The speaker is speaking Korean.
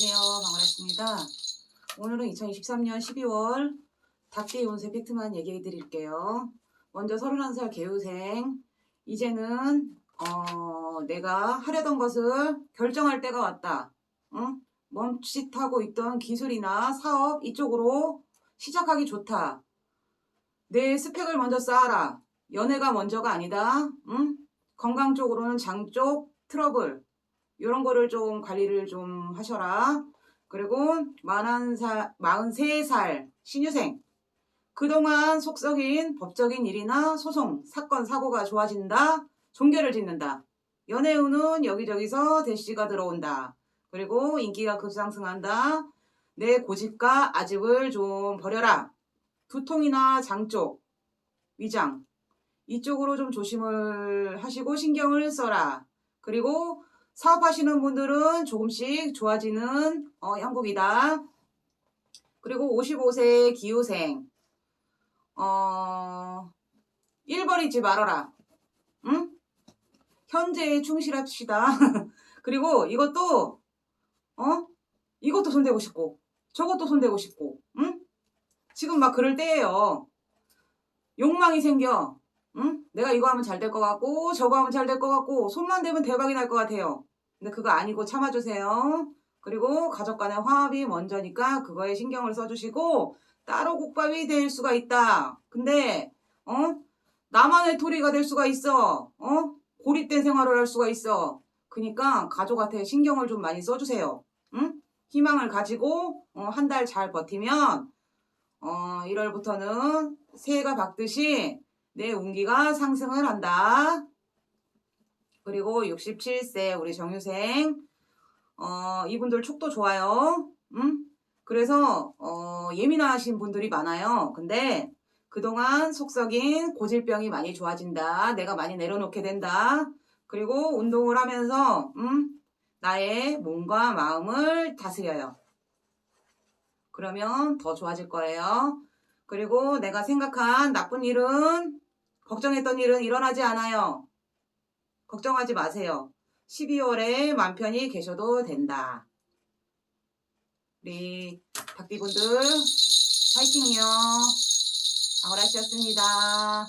안녕하세요. 방울아씨입니다. 오늘은 2023년 12월 닭띠 운세 팩트만 얘기해 드릴게요. 먼저 31살 개우생. 이제는 어, 내가 하려던 것을 결정할 때가 왔다. 응? 멈칫하고 있던 기술이나 사업 이쪽으로 시작하기 좋다. 내 스펙을 먼저 쌓아라. 연애가 먼저가 아니다. 응? 건강 쪽으로는 장 쪽 트러블 이런 거를 좀 관리를 좀 하셔라. 그리고 41살, 43살 신유생. 그동안 속썩인 법적인 일이나 소송, 사건, 사고가 좋아진다. 종결을 짓는다. 연애운은 여기저기서 대시가 들어온다. 그리고 인기가 급상승한다. 내 고집과 아집을 좀 버려라. 두통이나 장 쪽, 위장. 이쪽으로 좀 조심을 하시고 신경을 써라. 그리고 사업하시는 분들은 조금씩 좋아지는 어, 형국이다. 그리고 55세 기후생. 어, 1버리지 말아라. 응? 현재에 충실합시다. 그리고 이것도, 어? 이것도 손대고 싶고, 저것도 손대고 싶고, 응? 지금 막 그럴 때예요. 욕망이 생겨. 응? 내가 이거 하면 잘 될 것 같고, 저거 하면 잘 될 것 같고, 손만 대면 대박이 날 것 같아요. 근데 그거 아니고 참아주세요. 그리고 가족 간의 화합이 먼저니까 그거에 신경을 써주시고, 따로 국밥이 될 수가 있다. 근데, 어? 나만의 토리가 될 수가 있어. 어? 고립된 생활을 할 수가 있어. 그니까 가족한테 신경을 좀 많이 써주세요. 응? 희망을 가지고, 어, 한 달 잘 버티면, 어, 1월부터는 새해가 밝듯이 내 운기가 상승을 한다. 그리고 67세 우리 정유생 어, 이분들 촉도 좋아요. 음? 그래서 어, 예민하신 분들이 많아요. 근데 그동안 속썩인 고질병이 많이 좋아진다. 내가 많이 내려놓게 된다. 그리고 운동을 하면서 음? 나의 몸과 마음을 다스려요. 그러면 더 좋아질 거예요. 그리고 내가 생각한 나쁜 일은 걱정했던 일은 일어나지 않아요. 걱정하지 마세요. 12월에 맘 편히 계셔도 된다. 우리 닭비분들 화이팅이요. 아우라씨였습니다.